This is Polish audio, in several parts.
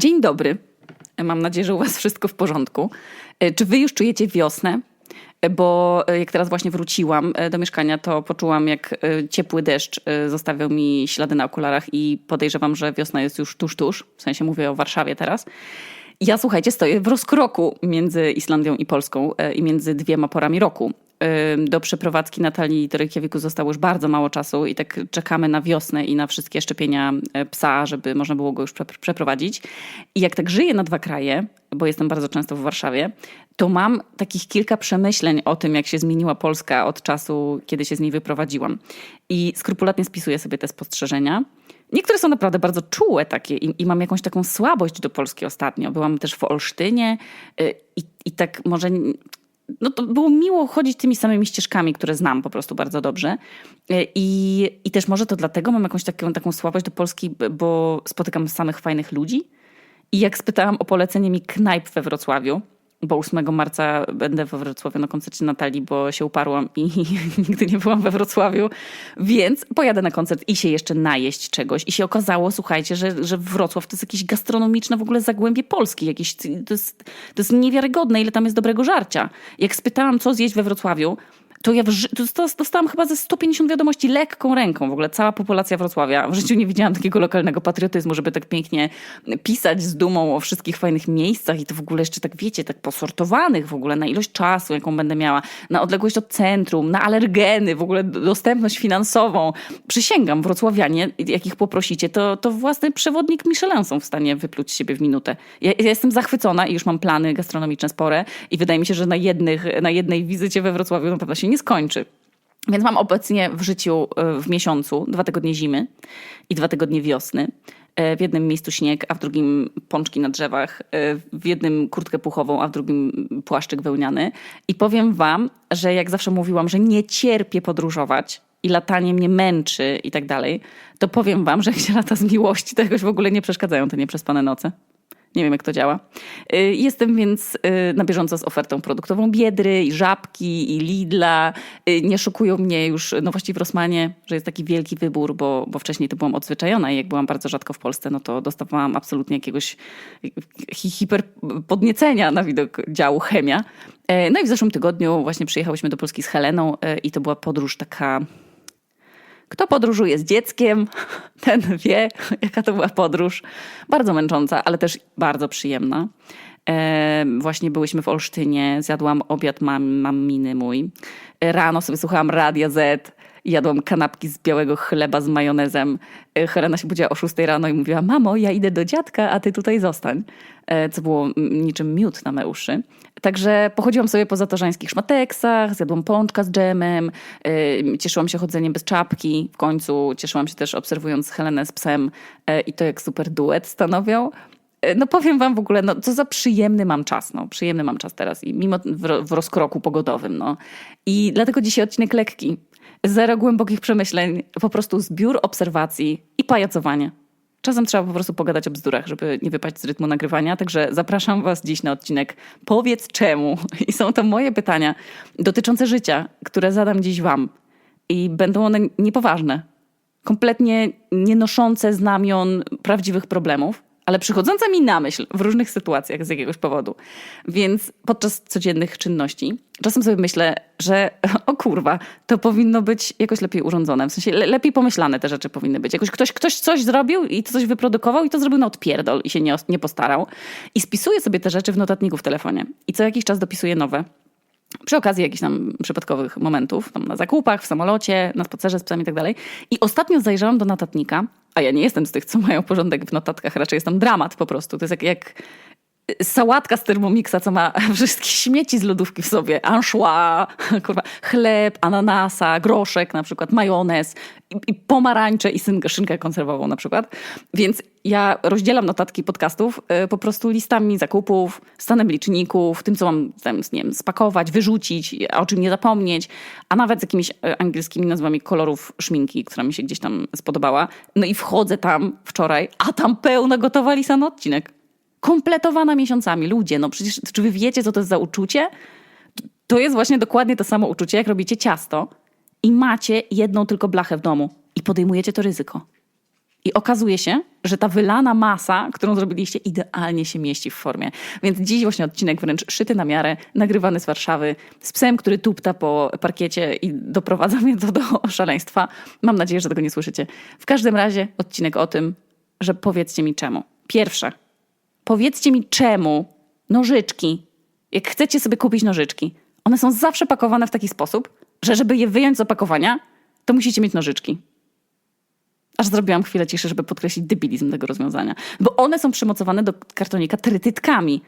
Dzień dobry. Mam nadzieję, że u Was wszystko w porządku. E, Czy Wy już czujecie wiosnę? E, Bo e, jak teraz właśnie wróciłam do mieszkania, to poczułam, jak ciepły deszcz zostawiał mi ślady na okularach i podejrzewam, że wiosna jest już tuż, tuż. W sensie mówię o Warszawie teraz. Ja słuchajcie, stoję w rozkroku między Islandią i Polską i między dwiema porami roku. Do przeprowadzki Natalii do Reykjaviku zostało już bardzo mało czasu i tak czekamy na wiosnę i na wszystkie szczepienia e, psa, żeby można było go już prze- przeprowadzić. I jak tak żyję na dwa kraje, bo jestem bardzo często w Warszawie, to mam takich kilka przemyśleń o tym, jak się zmieniła Polska od czasu, kiedy się z niej wyprowadziłam. I skrupulatnie spisuję sobie te spostrzeżenia. Niektóre są naprawdę bardzo czułe takie i, i mam jakąś taką słabość do Polski ostatnio. Byłam też w Olsztynie y, i, i tak może... No to było miło chodzić tymi samymi ścieżkami, które znam po prostu bardzo dobrze. Y, I, i też może to dlatego mam jakąś taką, taką słabość do Polski, bo spotykam samych fajnych ludzi. I jak spytałam o polecenie mi knajp we Wrocławiu, bo 8 marca będę we Wrocławiu na koncercie Natalii, bo się uparłam i nigdy nie byłam we Wrocławiu, więc pojadę na koncert i się jeszcze najeść czegoś. I się okazało, słuchajcie, że, że Wrocław to jest jakieś gastronomiczne w ogóle zagłębie Polski. Jakieś, to, jest, to jest niewiarygodne, ile tam jest dobrego żarcia. Jak spytałam, co zjeść we Wrocławiu, to ja to dostałam chyba ze 150 wiadomości lekką ręką. W ogóle cała populacja Wrocławia. W życiu nie widziałam takiego lokalnego patriotyzmu, żeby tak pięknie pisać z dumą o wszystkich fajnych miejscach i to w ogóle jeszcze tak, wiecie, tak posortowanych w ogóle na ilość czasu, jaką będę miała, na odległość od centrum, na alergeny, w ogóle dostępność finansową. Przysięgam, wrocławianie, jakich poprosicie, to, to własny przewodnik Michelin są w stanie wypluć siebie w minutę. Ja, ja jestem zachwycona i już mam plany gastronomiczne spore i wydaje mi się, że na, jednych, na jednej wizycie we Wrocławiu na pewno się nie skończy. Więc mam obecnie w życiu y, w miesiącu dwa tygodnie zimy i dwa tygodnie wiosny. E, W jednym miejscu śnieg, a w drugim pączki na drzewach. E, W jednym kurtkę puchową, a w drugim płaszczyk wełniany. I powiem wam, że jak zawsze mówiłam, że nie cierpię podróżować i latanie mnie męczy i tak dalej, to powiem wam, że jak się lata z miłości, to jakoś w ogóle nie przeszkadzają te nieprzespane noce. Nie wiem, jak to działa. Y, Jestem więc y, na bieżąco z ofertą produktową Biedry i Żabki i Lidla. Y, Nie szokują mnie już nowości w Rossmanie, że jest taki wielki wybór, bo, bo wcześniej to byłam odzwyczajona i jak byłam bardzo rzadko w Polsce, no to dostawałam absolutnie jakiegoś hi- hiperpodniecenia na widok działu chemia. E, No i w zeszłym tygodniu właśnie przyjechałyśmy do Polski z Heleną e, i to była podróż taka kto podróżuje z dzieckiem, ten wie, jaka to była podróż. Bardzo męcząca, ale też bardzo przyjemna. E, właśnie byłyśmy w Olsztynie, zjadłam obiad mam, maminy mój. E, Rano sobie słuchałam Radia Z, jadłam kanapki z białego chleba z majonezem. E, Helena się budziła o 6 rano i mówiła, mamo, ja idę do dziadka, a ty tutaj zostań. E, Co było niczym miód na me uszy. Także pochodziłam sobie po zatorzańskich szmateksach, zjadłam pączka z dżemem, yy, cieszyłam się chodzeniem bez czapki w końcu, cieszyłam się też obserwując Helenę z psem i to jak super duet stanowią. No powiem wam w ogóle, no co za przyjemny mam czas, no przyjemny mam czas teraz i mimo w, w rozkroku pogodowym, no. I dlatego dzisiaj odcinek lekki, zero głębokich przemyśleń, po prostu zbiór obserwacji i pajacowanie. Czasem trzeba po prostu pogadać o bzdurach, żeby nie wypaść z rytmu nagrywania. Także zapraszam Was dziś na odcinek Powiedz czemu. I są to moje pytania dotyczące życia, które zadam dziś Wam. I będą one niepoważne, kompletnie nie noszące znamion prawdziwych problemów, ale przychodzące mi na myśl w różnych sytuacjach z jakiegoś powodu. Więc podczas codziennych czynności czasem sobie myślę, że o kurwa, to powinno być jakoś lepiej urządzone. W sensie le- lepiej pomyślane te rzeczy powinny być. Jakoś ktoś, ktoś coś zrobił i coś wyprodukował i to zrobił na odpierdol i się nie, nie postarał. I spisuję sobie te rzeczy w notatniku w telefonie. I co jakiś czas dopisuję nowe przy okazji jakichś tam przypadkowych momentów, tam na zakupach, w samolocie, na spacerze z psami i tak dalej. I ostatnio zajrzałam do notatnika, a ja nie jestem z tych, co mają porządek w notatkach, raczej jest tam dramat po prostu. To jest jak, jak sałatka z Thermomixa, co ma wszystkie śmieci z lodówki w sobie. Anchois, kurwa, chleb, ananasa, groszek na przykład, majonez i, i pomarańcze i szynkę, szynkę konserwową na przykład. Więc ja rozdzielam notatki podcastów y, po prostu listami zakupów, stanem liczników, tym, co mam tam, nie wiem, spakować, wyrzucić, o czym nie zapomnieć, a nawet z jakimiś y, angielskimi nazwami kolorów szminki, która mi się gdzieś tam spodobała. No i wchodzę tam wczoraj, a tam pełno gotowa lisa na odcinek kompletowana miesiącami. Ludzie, no przecież czy wy wiecie, co to jest za uczucie? To jest właśnie dokładnie to samo uczucie, jak robicie ciasto i macie jedną tylko blachę w domu i podejmujecie to ryzyko. I okazuje się, że ta wylana masa, którą zrobiliście, idealnie się mieści w formie. Więc dziś właśnie odcinek wręcz szyty na miarę, nagrywany z Warszawy, z psem, który tupta po parkiecie i doprowadza mnie to do szaleństwa. Mam nadzieję, że tego nie słyszycie. W każdym razie odcinek o tym, że powiedzcie mi czemu. Pierwsze, powiedzcie mi czemu nożyczki, jak chcecie sobie kupić nożyczki, one są zawsze pakowane w taki sposób, że żeby je wyjąć z opakowania, to musicie mieć nożyczki. Aż zrobiłam chwilę ciszy, żeby podkreślić debilizm tego rozwiązania. Bo one są przymocowane do kartonika trytytkami.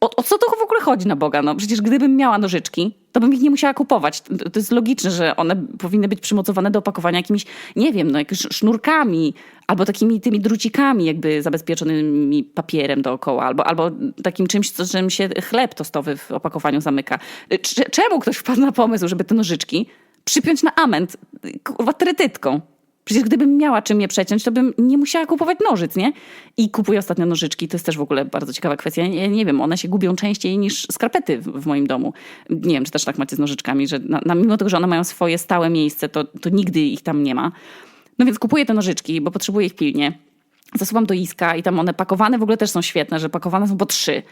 O, o co to w ogóle chodzi na Boga? No przecież gdybym miała nożyczki, to bym ich nie musiała kupować. To to jest logiczne, że one powinny być przymocowane do opakowania jakimiś, nie wiem, no jakimiś sznurkami albo takimi tymi drucikami jakby zabezpieczonymi papierem dookoła albo, albo takim czymś, co- czym się chleb tostowy w opakowaniu zamyka. Cze- Czemu ktoś wpadł na pomysł, żeby te nożyczki przypiąć na ament, kurwa, trytytką? Przecież gdybym miała czym je przeciąć, to bym nie musiała kupować nożyc, nie? I kupuję ostatnio nożyczki. To jest też w ogóle bardzo ciekawa kwestia. Ja nie wiem, one się gubią częściej niż skarpety w, moim domu. Nie wiem, czy też tak macie z nożyczkami, że na, na, mimo tego, że one mają swoje stałe miejsce, to, to nigdy ich tam nie ma. No więc kupuję te nożyczki, bo potrzebuję ich pilnie. Zasuwam do iska i tam one pakowane w ogóle też są świetne, że pakowane są po trzy.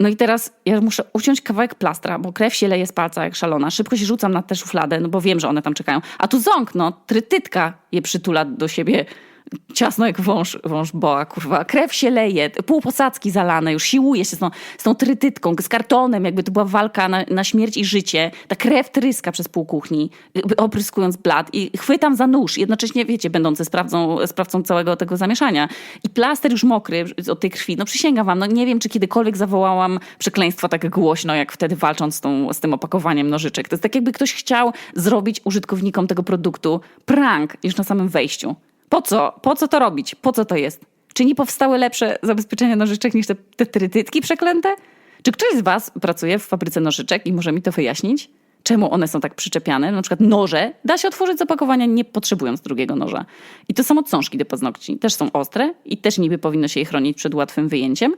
No i teraz ja muszę uciąć kawałek plastra, bo krew się leje z palca jak szalona. Szybko się rzucam na tę szufladę, no bo wiem, że one tam czekają. A tu ząk, no, trytytka je przytula do siebie ciasno jak wąż, wąż boa, kurwa. Krew się leje, pół posadzki zalane, już siłuje się z tą, z tą trytytką, z kartonem, jakby to była walka na, na śmierć i życie. Ta krew tryska przez pół kuchni, opryskując blat i chwytam za nóż, jednocześnie, wiecie, będący sprawcą, sprawcą całego tego zamieszania. I plaster już mokry od tej krwi. No przysięgam wam, no nie wiem, czy kiedykolwiek zawołałam przekleństwo tak głośno, jak wtedy walcząc z, tą, z tym opakowaniem nożyczek. To jest tak, jakby ktoś chciał zrobić użytkownikom tego produktu prank już na samym wejściu. Po co? Po co to robić? Po co to jest? Czy nie powstały lepsze zabezpieczenia nożyczek niż te, te trytytki przeklęte? Czy ktoś z was pracuje w fabryce nożyczek i może mi to wyjaśnić? Czemu one są tak przyczepiane? Na przykład noże da się otworzyć z opakowania nie potrzebując drugiego noża. I to samo cążki do paznokci. Też są ostre i też niby powinno się je chronić przed łatwym wyjęciem,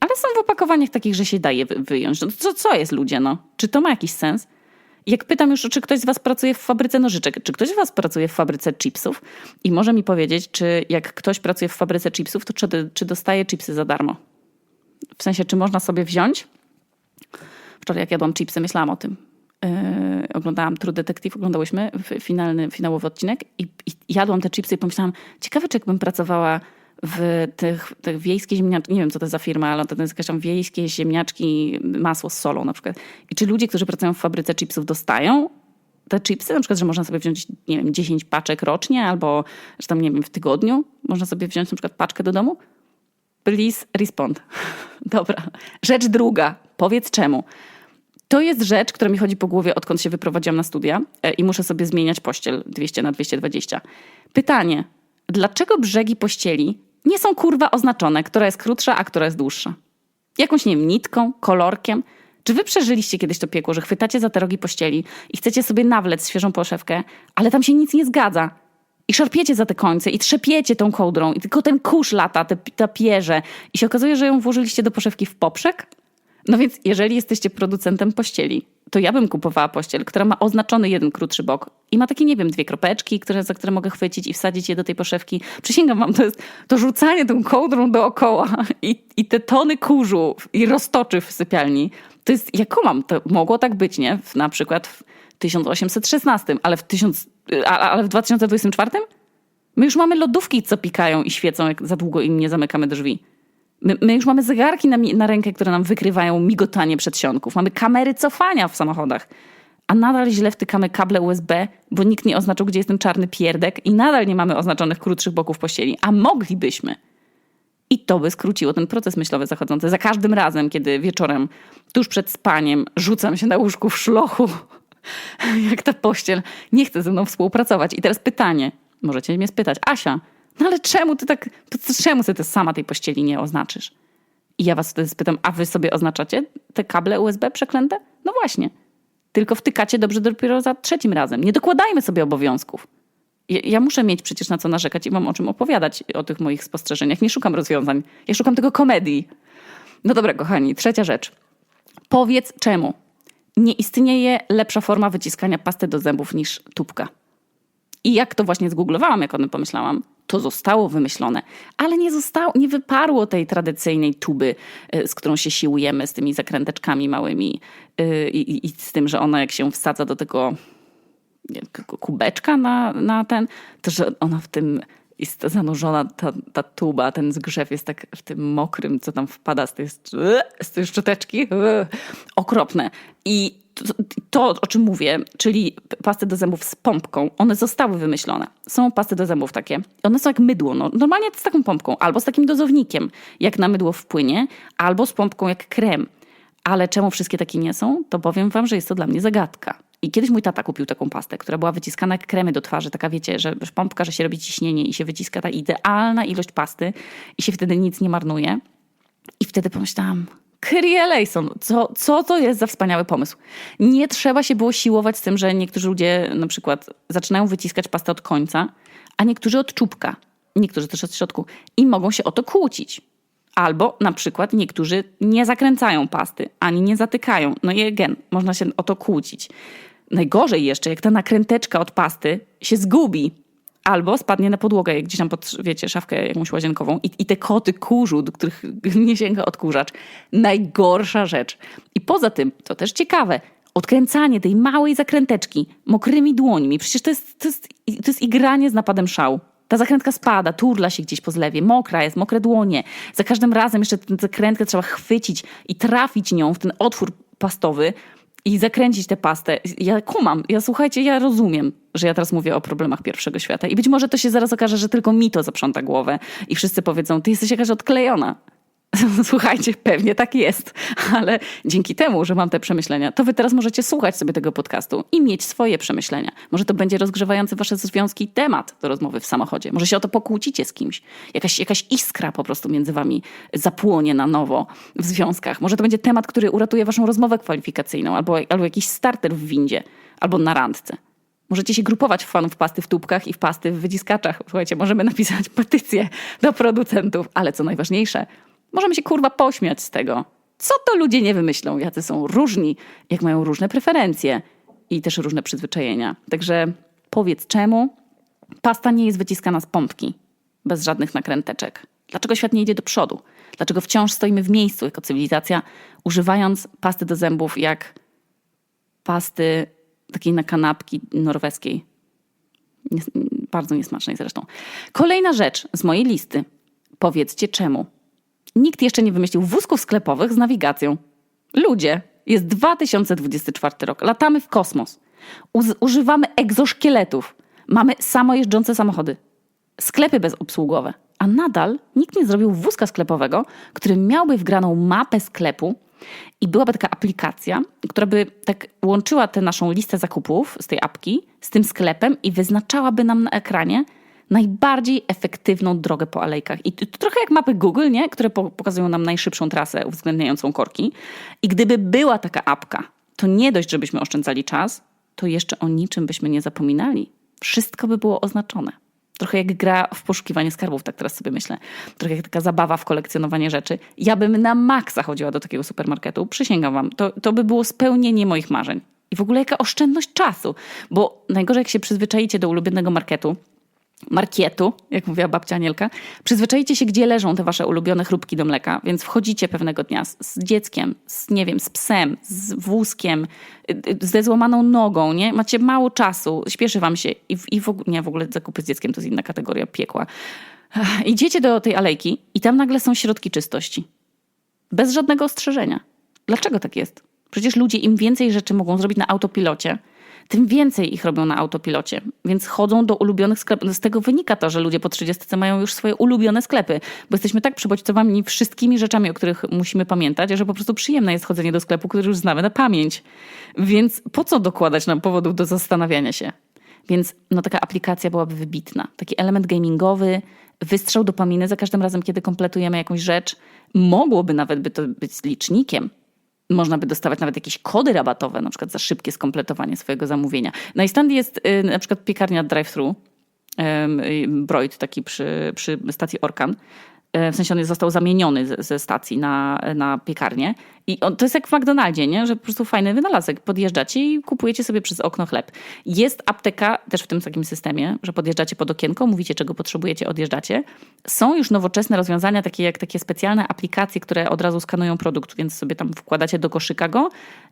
ale są w opakowaniach takich, że się daje wy- wyjąć. No to co, co jest ludzie, no? Czy to ma jakiś sens? Jak pytam już, czy ktoś z Was pracuje w fabryce nożyczek, czy ktoś z Was pracuje w fabryce chipsów i może mi powiedzieć, czy jak ktoś pracuje w fabryce chipsów, to czy, czy dostaje chipsy za darmo? W sensie, czy można sobie wziąć? Wczoraj jak jadłam chipsy, myślałam o tym. Yy, oglądałam True Detective, oglądałyśmy finalny, finałowy odcinek i, i jadłam te chipsy i pomyślałam, ciekawe czy jakbym pracowała w tych, tych wiejskie ziemniaczki, nie wiem co to jest za firma, ale to jest jakaś tam wiejskie ziemniaczki, masło z solą na przykład. I czy ludzie, którzy pracują w fabryce chipsów dostają te chipsy? Na przykład, że można sobie wziąć, nie wiem, 10 paczek rocznie albo, że tam, nie wiem, w tygodniu można sobie wziąć na przykład paczkę do domu? Please respond. Dobra. Rzecz druga. Powiedz czemu. To jest rzecz, która mi chodzi po głowie, odkąd się wyprowadziłam na studia e, i muszę sobie zmieniać pościel 200 na 220. Pytanie. Dlaczego brzegi pościeli nie są kurwa oznaczone, która jest krótsza, a która jest dłuższa? Jakąś, nie wiem, nitką, kolorkiem? Czy wy przeżyliście kiedyś to piekło, że chwytacie za te rogi pościeli i chcecie sobie nawlec świeżą poszewkę, ale tam się nic nie zgadza? I szarpiecie za te końce i trzepiecie tą kołdrą i tylko ten kurz lata, te, ta pierze i się okazuje, że ją włożyliście do poszewki w poprzek? No więc jeżeli jesteście producentem pościeli, to ja bym kupowała pościel, która ma oznaczony jeden krótszy bok i ma takie, nie wiem, dwie kropeczki, które, za które mogę chwycić i wsadzić je do tej poszewki. Przysięgam wam, to jest to rzucanie tą kołdrą dookoła i, i te tony kurzu i roztoczy w sypialni. To jest, ja kumam, to mogło tak być, nie? Na przykład w 1816, ale w, 1000, a, ale w 2024? My już mamy lodówki, co pikają i świecą, jak za długo im nie zamykamy drzwi. My, my już mamy zegarki na, na rękę, które nam wykrywają migotanie przedsionków. Mamy kamery cofania w samochodach. A nadal źle wtykamy kable USB, bo nikt nie oznaczył, gdzie jest ten czarny pierdek i nadal nie mamy oznaczonych krótszych boków pościeli. A moglibyśmy. I to by skróciło ten proces myślowy zachodzący. Za każdym razem, kiedy wieczorem, tuż przed spaniem, rzucam się na łóżku w szlochu, jak ta pościel nie chce ze mną współpracować. I teraz pytanie, możecie mnie spytać, Asia, no ale czemu ty tak, czemu ty ty sama tej pościeli nie oznaczysz? I ja was wtedy spytam, a wy sobie oznaczacie te kable USB przeklęte? No właśnie. Tylko wtykacie dobrze dopiero za trzecim razem. Nie dokładajmy sobie obowiązków. Ja, ja muszę mieć przecież na co narzekać i mam o czym opowiadać o tych moich spostrzeżeniach. Nie szukam rozwiązań. Ja szukam tego komedii. No dobra, kochani, trzecia rzecz. Powiedz czemu. Nie istnieje lepsza forma wyciskania pasty do zębów niż tubka. I jak to właśnie zgooglowałam, jak o tym pomyślałam, to zostało wymyślone, ale nie zostało, nie wyparło tej tradycyjnej tuby, y, z którą się siłujemy, z tymi zakręteczkami małymi y, i, i z tym, że ona jak się wsadza do tego kubeczka na, na ten, to że ona w tym jest zanurzona, ta, ta tuba, ten zgrzew jest tak w tym mokrym, co tam wpada z tej, z tej szczoteczki. Okropne. I to, to, o czym mówię, czyli pasty do zębów z pompką, one zostały wymyślone. Są pasty do zębów takie. One są jak mydło. No, normalnie z taką pompką, albo z takim dozownikiem, jak na mydło wpłynie, albo z pompką jak krem. Ale czemu wszystkie takie nie są? To powiem wam, że jest to dla mnie zagadka. I kiedyś mój tata kupił taką pastę, która była wyciskana jak kremy do twarzy, taka wiecie, że pompka, że się robi ciśnienie i się wyciska ta idealna ilość pasty i się wtedy nic nie marnuje. I wtedy pomyślałam, Kyrie Lejson, co, co to jest za wspaniały pomysł? Nie trzeba się było siłować z tym, że niektórzy ludzie na przykład zaczynają wyciskać pastę od końca, a niektórzy od czubka, niektórzy też od środku i mogą się o to kłócić. Albo na przykład niektórzy nie zakręcają pasty, ani nie zatykają. No i again, można się o to kłócić. Najgorzej jeszcze, jak ta nakręteczka od pasty się zgubi albo spadnie na podłogę, jak gdzieś tam pod, wiecie, szafkę jakąś łazienkową i, i te koty kurzu, do których nie sięga odkurzacz. Najgorsza rzecz. I poza tym, to też ciekawe, odkręcanie tej małej zakręteczki mokrymi dłońmi, przecież to jest, to jest, to jest igranie z napadem szału. Ta zakrętka spada, turla się gdzieś po zlewie, mokra jest, mokre dłonie. Za każdym razem jeszcze tę zakrętkę trzeba chwycić i trafić nią w ten otwór pastowy, i zakręcić tę pastę. Ja kumam, ja słuchajcie, ja rozumiem, że ja teraz mówię o problemach pierwszego świata i być może to się zaraz okaże, że tylko mi to zaprząta głowę i wszyscy powiedzą, ty jesteś jakaś odklejona. Słuchajcie, pewnie tak jest, ale dzięki temu, że mam te przemyślenia, to wy teraz możecie słuchać sobie tego podcastu i mieć swoje przemyślenia. Może to będzie rozgrzewający wasze związki temat do rozmowy w samochodzie. Może się o to pokłócicie z kimś. Jakaś, jakaś iskra po prostu między wami zapłonie na nowo w związkach. Może to będzie temat, który uratuje waszą rozmowę kwalifikacyjną albo, albo jakiś starter w windzie albo na randce. Możecie się grupować w fanów pasty w tubkach i w pasty w wyciskaczach. Słuchajcie, możemy napisać petycję do producentów, ale co najważniejsze, Możemy się kurwa pośmiać z tego. Co to ludzie nie wymyślą? Jacy są różni, jak mają różne preferencje i też różne przyzwyczajenia. Także powiedz czemu pasta nie jest wyciskana z pompki, bez żadnych nakręteczek. Dlaczego świat nie idzie do przodu? Dlaczego wciąż stoimy w miejscu jako cywilizacja, używając pasty do zębów jak pasty takiej na kanapki norweskiej? bardzo niesmacznej zresztą. Kolejna rzecz z mojej listy. Powiedzcie czemu. Nikt jeszcze nie wymyślił wózków sklepowych z nawigacją. Ludzie, jest 2024 rok, latamy w kosmos. używamy egzoszkieletów. Mamy samojeżdżące samochody. Sklepy bezobsługowe. A nadal nikt nie zrobił wózka sklepowego, który miałby wgraną mapę sklepu i byłaby taka aplikacja, która by tak łączyła tę naszą listę zakupów z tej apki z tym sklepem i wyznaczałaby nam na ekranie, najbardziej efektywną drogę po alejkach. I to trochę jak mapy Google, nie? które pokazują nam najszybszą trasę uwzględniającą korki. I gdyby była taka apka, to nie dość, żebyśmy oszczędzali czas, to jeszcze o niczym byśmy nie zapominali. Wszystko by było oznaczone. Trochę jak gra w poszukiwanie skarbów, tak teraz sobie myślę. Trochę jak taka zabawa w kolekcjonowanie rzeczy. Ja bym na maksa chodziła do takiego supermarketu, przysięgam wam. To, to by było spełnienie moich marzeń. I w ogóle jaka oszczędność czasu. Bo najgorzej jak się przyzwyczajicie do ulubionego marketu, markietu, jak mówiła babcia Anielka, przyzwyczajcie się, gdzie leżą te wasze ulubione chrupki do mleka, więc wchodzicie pewnego dnia z, z dzieckiem, z, nie wiem, z psem, z wózkiem, y, y, ze złamaną nogą, nie? Macie mało czasu, śpieszy wam się i, i w, nie, w ogóle zakupy z dzieckiem to jest inna kategoria piekła. Idziecie do tej alejki i tam nagle są środki czystości. Bez żadnego ostrzeżenia. Dlaczego tak jest? Przecież ludzie im więcej rzeczy mogą zrobić na autopilocie, tym więcej ich robią na autopilocie. Więc chodzą do ulubionych sklepów. Z tego wynika to, że ludzie po 30 mają już swoje ulubione sklepy, bo jesteśmy tak przybodźcowani wszystkimi rzeczami, o których musimy pamiętać, że po prostu przyjemne jest chodzenie do sklepu, który już znamy na pamięć. Więc po co dokładać nam powodów do zastanawiania się? Więc no, taka aplikacja byłaby wybitna. Taki element gamingowy, wystrzał dopaminy za każdym razem, kiedy kompletujemy jakąś rzecz. Mogłoby nawet by to być licznikiem, można by dostawać nawet jakieś kody rabatowe, na przykład za szybkie skompletowanie swojego zamówienia. Na Islandii jest y, na przykład piekarnia drive-thru, Broid taki przy, przy stacji Orkan. E, w sensie on został zamieniony ze, stacji na, na piekarnię. I on, to jest jak w McDonaldzie, nie? że po prostu fajny wynalazek. Podjeżdżacie i kupujecie sobie przez okno chleb. Jest apteka też w tym takim systemie, że podjeżdżacie pod okienko, mówicie czego potrzebujecie, odjeżdżacie. Są już nowoczesne rozwiązania, takie jak takie specjalne aplikacje, które od razu skanują produkt, więc sobie tam wkładacie do koszyka go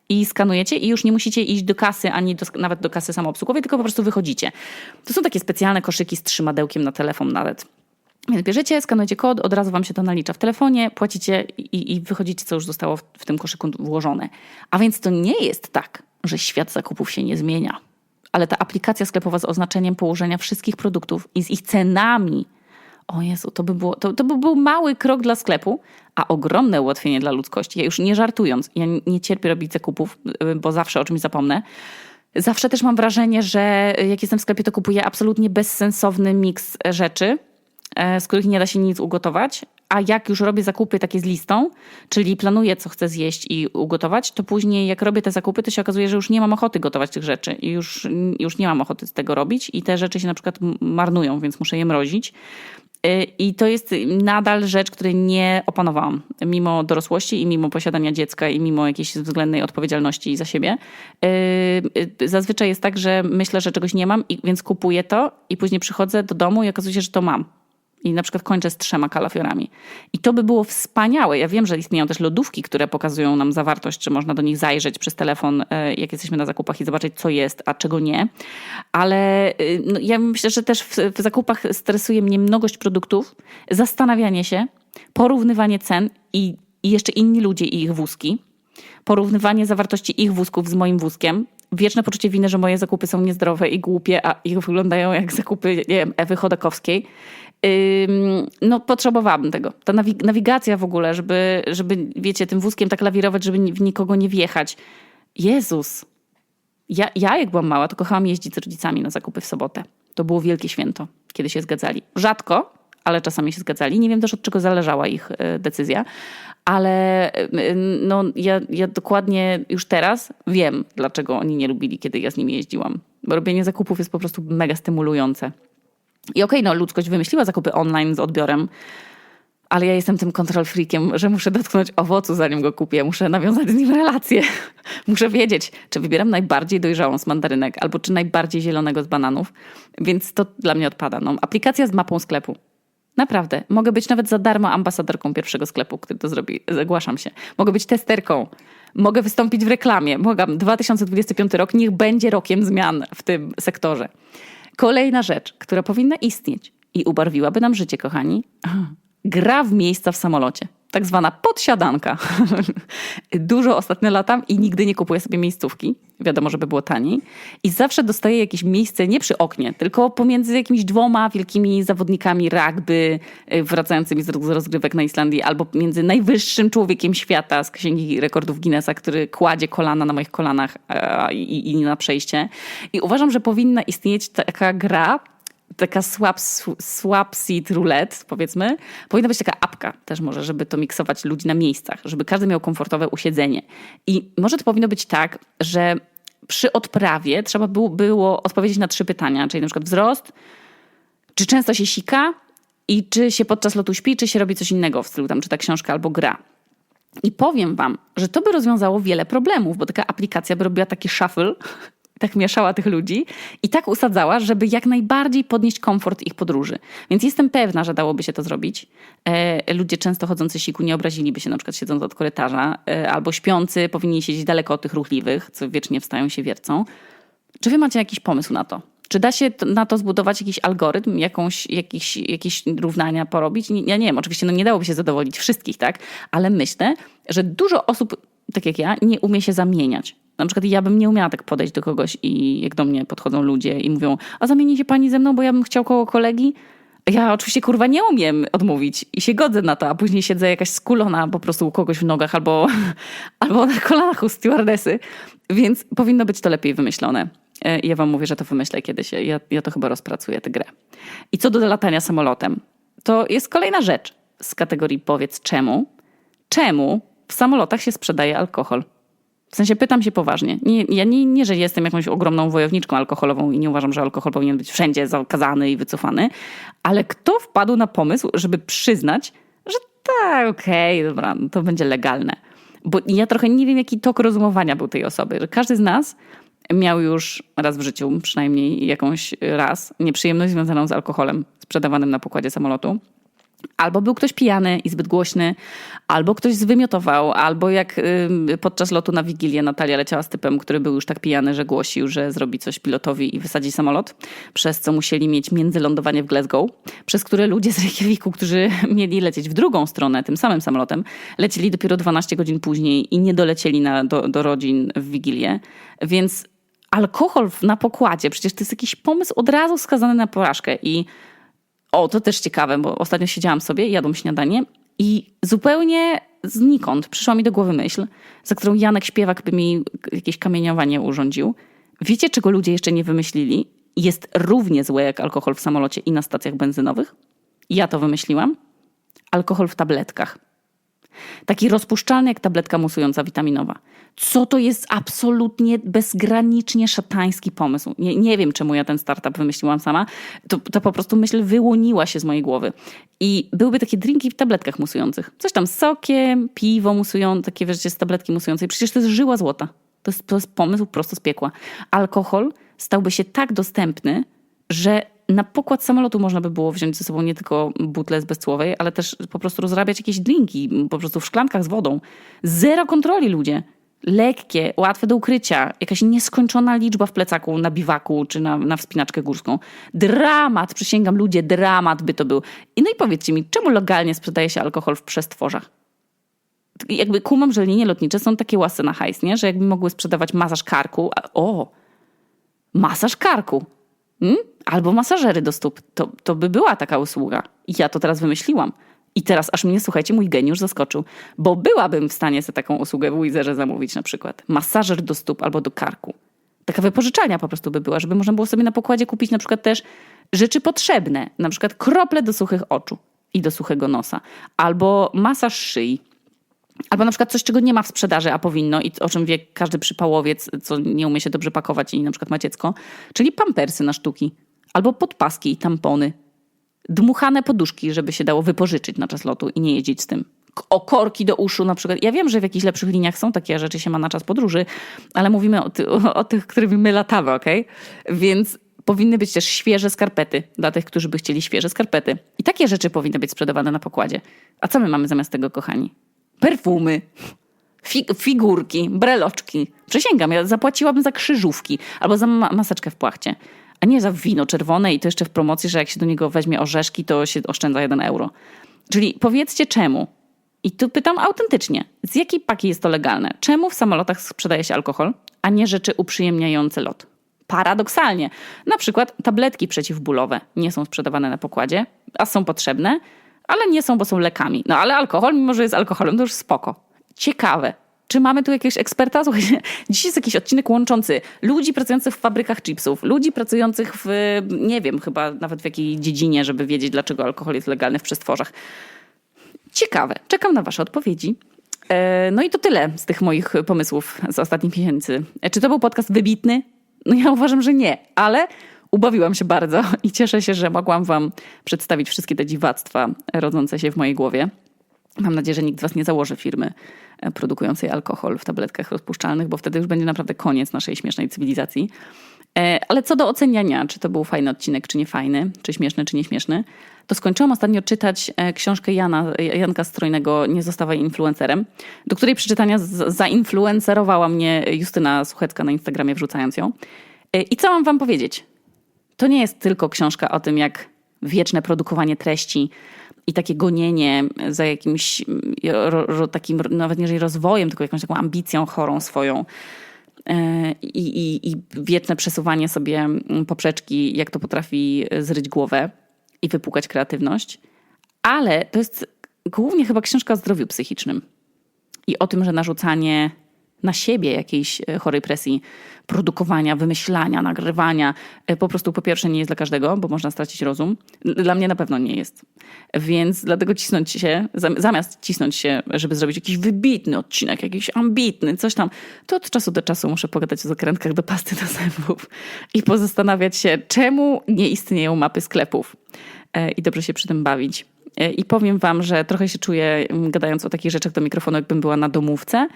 i skanujecie i już nie musicie iść do kasy, ani do, nawet do kasy samoobsługowej, tylko po prostu wychodzicie. To są takie specjalne koszyki z trzymadełkiem na telefon nawet. Więc bierzecie, skanujecie kod, od razu wam się to nalicza w telefonie, płacicie i, i wychodzicie, co już zostało w, w tym koszyku włożone. A więc to nie jest tak, że świat zakupów się nie zmienia. Ale ta aplikacja sklepowa z oznaczeniem położenia wszystkich produktów i z ich cenami, o Jezu, to by, było, to, to by był mały krok dla sklepu, a ogromne ułatwienie dla ludzkości. Ja już nie żartując, ja nie cierpię robić zakupów, bo zawsze o czymś zapomnę. Zawsze też mam wrażenie, że jak jestem w sklepie, to kupuję absolutnie bezsensowny miks rzeczy, z których nie da się nic ugotować. A jak już robię zakupy takie z listą, czyli planuję, co chcę zjeść i ugotować, to później jak robię te zakupy, to się okazuje, że już nie mam ochoty gotować tych rzeczy i już, już nie mam ochoty z tego robić i te rzeczy się na przykład marnują, więc muszę je mrozić. E, I to jest nadal rzecz, której nie opanowałam, mimo dorosłości i mimo posiadania dziecka i mimo jakiejś względnej odpowiedzialności za siebie. E, zazwyczaj jest tak, że myślę, że czegoś nie mam, więc kupuję to i później przychodzę do domu i okazuje się, że to mam i na przykład kończę z trzema kalafiorami. I to by było wspaniałe. Ja wiem, że istnieją też lodówki, które pokazują nam zawartość, czy można do nich zajrzeć przez telefon, e, jak jesteśmy na zakupach i zobaczyć, co jest, a czego nie. Ale e, no, ja myślę, że też w, w zakupach stresuje mnie mnogość produktów, zastanawianie się, porównywanie cen i, i jeszcze inni ludzie i ich wózki, porównywanie zawartości ich wózków z moim wózkiem, wieczne poczucie winy, że moje zakupy są niezdrowe i głupie, a ich wyglądają jak zakupy nie wiem, Ewy Chodakowskiej no potrzebowałabym tego. Ta nawigacja w ogóle, żeby, żeby, wiecie, tym wózkiem tak lawirować, żeby w nikogo nie wjechać. Jezus. Ja, ja jak byłam mała, to kochałam jeździć z rodzicami na zakupy w sobotę. To było wielkie święto, kiedy się zgadzali. Rzadko, ale czasami się zgadzali. Nie wiem też od czego zależała ich e, decyzja, ale no, ja, ja dokładnie już teraz wiem, dlaczego oni nie lubili, kiedy ja z nimi jeździłam. Bo robienie zakupów jest po prostu mega stymulujące. I okej, okay, no ludzkość wymyśliła zakupy online z odbiorem, ale ja jestem tym kontrol freakiem, że muszę dotknąć owocu, zanim go kupię. Muszę nawiązać z nim relację. muszę wiedzieć, czy wybieram najbardziej dojrzałą z mandarynek, albo czy najbardziej zielonego z bananów. Więc to dla mnie odpada. No, aplikacja z mapą sklepu. Naprawdę. Mogę być nawet za darmo ambasadorką pierwszego sklepu, który to zrobi. Zagłaszam się. Mogę być testerką. Mogę wystąpić w reklamie. Mogę. 2025 rok niech będzie rokiem zmian w tym sektorze. Kolejna rzecz, która powinna istnieć i ubarwiłaby nam życie, kochani, gra w miejsca w samolocie. Tak zwana podsiadanka. Dużo ostatnio latam i nigdy nie kupuję sobie miejscówki. Wiadomo, żeby było taniej. I zawsze dostaję jakieś miejsce nie przy oknie, tylko pomiędzy jakimiś dwoma wielkimi zawodnikami rugby y, wracającymi z rozgrywek na Islandii, albo między najwyższym człowiekiem świata z księgi rekordów Guinnessa, który kładzie kolana na moich kolanach i, i na przejście. I uważam, że powinna istnieć taka gra, taka swap, swap seat roulette, powiedzmy. Powinna być taka apka też może, żeby to miksować ludzi na miejscach, żeby każdy miał komfortowe usiedzenie. I może to powinno być tak, że przy odprawie trzeba było, było odpowiedzieć na trzy pytania, czyli na przykład wzrost, czy często się sika i czy się podczas lotu śpi, czy się robi coś innego w stylu tam czyta książkę albo gra. I powiem wam, że to by rozwiązało wiele problemów, bo taka aplikacja by robiła taki shuffle tak mieszała tych ludzi i tak usadzała, żeby jak najbardziej podnieść komfort ich podróży. Więc jestem pewna, że dałoby się to zrobić. E, ludzie często chodzący siku nie obraziliby się na przykład siedząc od korytarza, e, albo śpiący powinni siedzieć daleko od tych ruchliwych, co wiecznie wstają się wiercą. Czy wy macie jakiś pomysł na to? Czy da się na to zbudować jakiś algorytm, jakąś, jakiś, jakieś równania porobić? Ja nie wiem, oczywiście no nie dałoby się zadowolić wszystkich, tak? Ale myślę, że dużo osób, tak jak ja, nie umie się zamieniać. Na przykład ja bym nie umiała tak podejść do kogoś i jak do mnie podchodzą ludzie i mówią, a zamieni się pani ze mną, bo ja bym chciał koło kolegi. Ja oczywiście kurwa nie umiem odmówić i się godzę na to, a później siedzę jakaś skulona po prostu u kogoś w nogach albo, albo na kolanach u stewardesy, więc powinno być to lepiej wymyślone. E, ja wam mówię, że to wymyślę kiedyś. Ja, ja to chyba rozpracuję, tę grę. I co do latania samolotem, to jest kolejna rzecz z kategorii powiedz czemu. Czemu w samolotach się sprzedaje alkohol? W sensie pytam się poważnie. Nie, ja nie, nie, że jestem jakąś ogromną wojowniczką alkoholową i nie uważam, że alkohol powinien być wszędzie zakazany i wycofany, ale kto wpadł na pomysł, żeby przyznać, tak, okej, okay, dobra, no to będzie legalne. Bo ja trochę nie wiem, jaki tok rozumowania był tej osoby. Że każdy z nas miał już raz w życiu, przynajmniej jakąś raz, nieprzyjemność związaną z alkoholem sprzedawanym na pokładzie samolotu. Albo był ktoś pijany i zbyt głośny, albo ktoś zwymiotował, albo jak podczas lotu na Wigilię Natalia leciała z typem, który był już tak pijany, że głosił, że zrobi coś pilotowi i wysadzi samolot, przez co musieli mieć międzylądowanie w Glasgow, przez które ludzie z Reykjaviku, którzy mieli lecieć w drugą stronę tym samym samolotem, lecieli dopiero 12 godzin później i nie dolecieli na, do, do rodzin w Wigilię. Więc alkohol na pokładzie, przecież to jest jakiś pomysł od razu skazany na porażkę i o, to też ciekawe, bo ostatnio siedziałam sobie, jadłam śniadanie i zupełnie znikąd przyszła mi do głowy myśl, za którą Janek Śpiewak by mi jakieś kamieniowanie urządził. Wiecie, czego ludzie jeszcze nie wymyślili? Jest równie złe jak alkohol w samolocie i na stacjach benzynowych? Ja to wymyśliłam. Alkohol w tabletkach. Taki rozpuszczalny jak tabletka musująca witaminowa. Co to jest absolutnie bezgranicznie szatański pomysł. Nie, nie wiem, czemu ja ten startup wymyśliłam sama. To, to po prostu myśl wyłoniła się z mojej głowy. I byłyby takie drinki w tabletkach musujących. Coś tam z sokiem, piwo musujące, takie wiecie, z tabletki musującej. Przecież to jest żyła złota. To jest, to jest pomysł prosto z piekła. Alkohol stałby się tak dostępny, że na pokład samolotu można by było wziąć ze sobą nie tylko butlę z bezcłowej, ale też po prostu rozrabiać jakieś drinki, po prostu w szklankach z wodą. Zero kontroli ludzie. Lekkie, łatwe do ukrycia, jakaś nieskończona liczba w plecaku na biwaku czy na, na wspinaczkę górską. Dramat, przysięgam ludzie, dramat by to był. I no i powiedzcie mi, czemu legalnie sprzedaje się alkohol w przestworzach? Jakby kumam, że linie lotnicze są takie łasy na hajs, nie? Że jakby mogły sprzedawać masaż karku. A, o, masaż karku. Hmm? Albo masażery do stóp. To, to by była taka usługa. Ja to teraz wymyśliłam. I teraz aż mnie, słuchajcie, mój geniusz zaskoczył, bo byłabym w stanie sobie taką usługę w Wizerze zamówić na przykład. Masażer do stóp albo do karku. Taka wypożyczalnia po prostu by była, żeby można było sobie na pokładzie kupić na przykład też rzeczy potrzebne, na przykład krople do suchych oczu i do suchego nosa, albo masaż szyi, Albo na przykład coś, czego nie ma w sprzedaży, a powinno i o czym wie każdy przypałowiec, co nie umie się dobrze pakować i na przykład ma dziecko, czyli pampersy na sztuki. Albo podpaski i tampony. Dmuchane poduszki, żeby się dało wypożyczyć na czas lotu i nie jeździć z tym. Okorki do uszu na przykład. Ja wiem, że w jakichś lepszych liniach są takie rzeczy, się ma na czas podróży, ale mówimy o, ty, o, tych, którymi my latamy, ok? Więc powinny być też świeże skarpety dla tych, którzy by chcieli świeże skarpety. I takie rzeczy powinny być sprzedawane na pokładzie. A co my mamy zamiast tego, kochani? Perfumy, figurki, breloczki. Przysięgam, ja zapłaciłabym za krzyżówki albo za ma maseczkę w płachcie. A nie za wino czerwone i to jeszcze w promocji, że jak się do niego weźmie orzeszki, to się oszczędza jeden euro. Czyli powiedzcie czemu. I tu pytam autentycznie, z jakiej paki jest to legalne? Czemu w samolotach sprzedaje się alkohol, a nie rzeczy uprzyjemniające lot? Paradoksalnie. Na przykład tabletki przeciwbólowe nie są sprzedawane na pokładzie, a są potrzebne, ale nie są, bo są lekami. No ale alkohol, mimo że jest alkoholem, to już spoko. Ciekawe. Czy mamy tu jakiegoś eksperta? Słuchajcie, dziś jest jakiś odcinek łączący ludzi pracujących w fabrykach chipsów, ludzi pracujących w, nie wiem, chyba nawet w jakiej dziedzinie, żeby wiedzieć, dlaczego alkohol jest legalny w przestworzach. Ciekawe. Czekam na Wasze odpowiedzi. E, no i to tyle z tych moich pomysłów z ostatnich miesięcy. E, czy to był podcast wybitny? No ja uważam, że nie, ale ubawiłam się bardzo i cieszę się, że mogłam Wam przedstawić wszystkie te dziwactwa rodzące się w mojej głowie. Mam nadzieję, że nikt z Was nie założy firmy e, produkującej alkohol w tabletkach rozpuszczalnych, bo wtedy już będzie naprawdę koniec naszej śmiesznej cywilizacji. E, ale co do oceniania, czy to był fajny odcinek, czy nie fajny, czy śmieszny, czy nieśmieszny, to skończyłam ostatnio czytać e, książkę Jana, Janka Strojnego Nie zostawaj influencerem, do której przeczytania zainfluencerowała mnie Justyna Suchecka na Instagramie, wrzucając ją. I co mam wam powiedzieć? To nie jest tylko książka o tym, jak wieczne produkowanie treści i takie gonienie za jakimś ro, ro, takim, nawet nie rozwojem, tylko jakąś taką ambicją chorą swoją. E, I, i, I wieczne przesuwanie sobie poprzeczki, jak to potrafi zryć głowę i wypłukać kreatywność. Ale to jest głównie chyba książka o zdrowiu psychicznym i o tym, że narzucanie na siebie jakiejś e, chorej presji produkowania, wymyślania, nagrywania. E, po prostu po pierwsze nie jest dla każdego, bo można stracić rozum. Dla mnie na pewno nie jest. Więc dlatego cisnąć się, zamiast cisnąć się, żeby zrobić jakiś wybitny odcinek, jakiś ambitny, coś tam, to od czasu do czasu muszę pogadać o zakrętkach do pasty do zębów i pozastanawiać się, czemu nie istnieją mapy sklepów e, i dobrze się przy tym bawić. E, I powiem wam, że trochę się czuję, mm, gadając o takich rzeczach do mikrofonu, jakbym była na domówce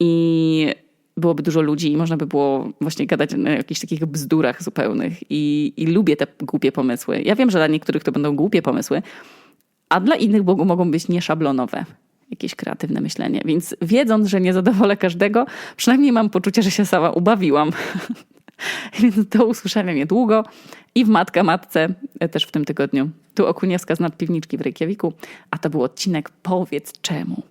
i byłoby dużo ludzi i można by było właśnie gadać o jakichś takich bzdurach zupełnych. I, I lubię te głupie pomysły. Ja wiem, że dla niektórych to będą głupie pomysły, a dla innych mogą być nieszablonowe. Jakieś kreatywne myślenie. Więc wiedząc, że nie zadowolę każdego, przynajmniej mam poczucie, że się sama ubawiłam. Więc do usłyszenia niedługo i w Matka Matce e, też w tym tygodniu. Tu Okuniewska z Nadpiwniczki w Reykjaviku, a to był odcinek Powiedz czemu.